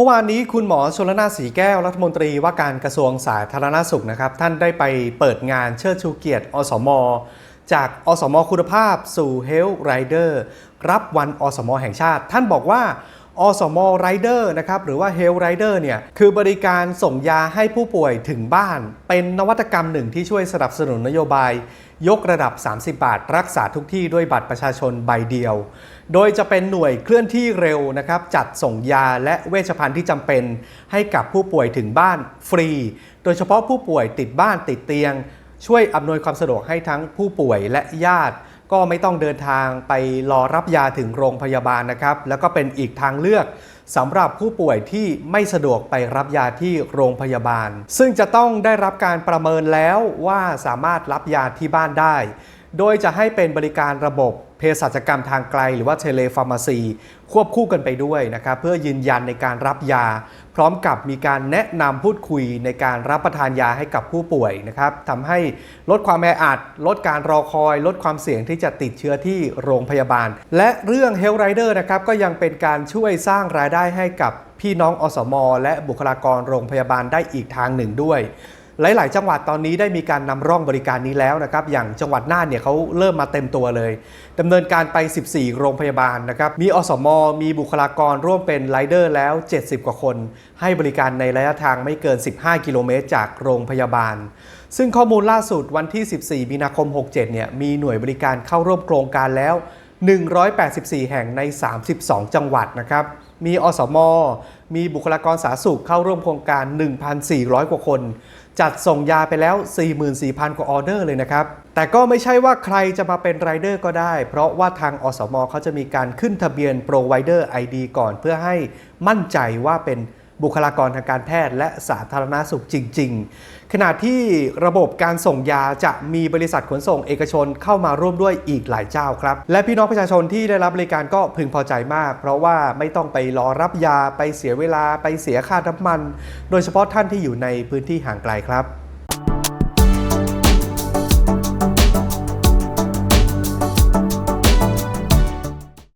มื่อวานนี้คุณหมอชลนาสีแก้วรัฐมนตรีว่าการกระทรวงสาธารณสุขนะครับ ท่านได้ไปเปิดงานเชิดชูเกียรติอสม จากอสมคุณภาพสู่ Health Rider รับวันอสมแห่งชาติ ท่านบอกว่า อสม Rider นะครับหรือว่า Health Rider เนี่ยคือบริการส่งยาให้ผู้ป่วยถึงบ้าน เป็นนวัตกรรมหนึ่งที่ช่วยสนับสนุนนโยบาย ยกระดับ 30 บาท รักษาทุกที่ด้วยบัตรประชาชนใบเดียว โดยจะเป็นหน่วยเคลื่อนที่เร็วนะครับจัดส่งยาและเวชภัณฑ์ที่จำเป็น ให้กับผู้ป่วยถึงบ้านฟรี โดยเฉพาะผู้ป่วยติดบ้านติดเตียง ช่วยอำนวยความสะดวกให้ทั้งผู้ป่วยและญาติ ก็ไม่ต้องเดินทางไปรอรับยาถึงโรงพยาบาลนะครับ แล้วก็เป็นอีกทางเลือกสำหรับผู้ป่วยที่ไม่สะดวกไปรับยาที่โรงพยาบาล ซึ่งจะต้องได้รับการประเมินแล้วว่าสามารถรับยาที่บ้านได้ โดยจะให้เป็นบริการระบบ เภสัชกรรมทางไกล หรือว่าเทเลฟาร์มาซี ควบคู่กันไปด้วยนะครับเพื่อยืนยันในการรับยา พร้อมกับมีการแนะนำพูดคุยในการรับประทานยาให้กับผู้ป่วยนะครับทำให้ลดความแออัด ลดการรอคอย ลดความเสี่ยงที่จะติดเชื้อที่โรงพยาบาล และเรื่อง Health Rider นะครับก็ยังเป็นการช่วยสร้างรายได้ให้กับพี่น้องอสม และบุคลากรโรงพยาบาลได้อีกทางหนึ่งด้วย หลาย ๆ จังหวัดตอนนี้ได้มีการนำร่องบริการนี้แล้วนะครับ อย่างจังหวัดน่านเนี่ยเขาเริ่มมาเต็มตัวเลยดำเนินการไป 14 โรงพยาบาลนะครับ มีอสมมีบุคลากรร่วมเป็นไรเดอร์แล้ว 70 กว่าคน ให้บริการในระยะทางไม่เกิน 15 กิโลเมตรจากโรงพยาบาล ซึ่งข้อมูลล่าสุดวันที่ 14 มีนาคม 67 เนี่ย มีหน่วยบริการเข้าร่วมโครงการแล้ว 184 แห่งใน 32 จังหวัดนะครับ มีอสม มีบุคลากรสาธารณสุขเข้าร่วมโครงการ 1,400 กว่าคน จัดส่งยาไปแล้ว 44,000 กว่าออเดอร์เลยนะครับ แต่ก็ไม่ใช่ว่าใครจะมาเป็นไรเดอร์ก็ได้ เพราะว่าทางอสมเขาจะมีการขึ้นทะเบียน Provider ID ก่อนเพื่อให้มั่นใจว่าเป็น บุคลากรทางการแพทย์และสาธารณสุขจริง ๆ ขณะที่ระบบการส่งยาจะมีบริษัทขนส่งเอกชนเข้ามาร่วมด้วยอีกหลายเจ้าครับ และพี่น้องประชาชนที่ได้รับบริการก็พึงพอใจมาก เพราะว่าไม่ต้องไปรอรับยาไปเสียเวลาไปเสียค่าน้ำมัน โดยเฉพาะท่านที่อยู่ในพื้นที่ห่างไกลครับ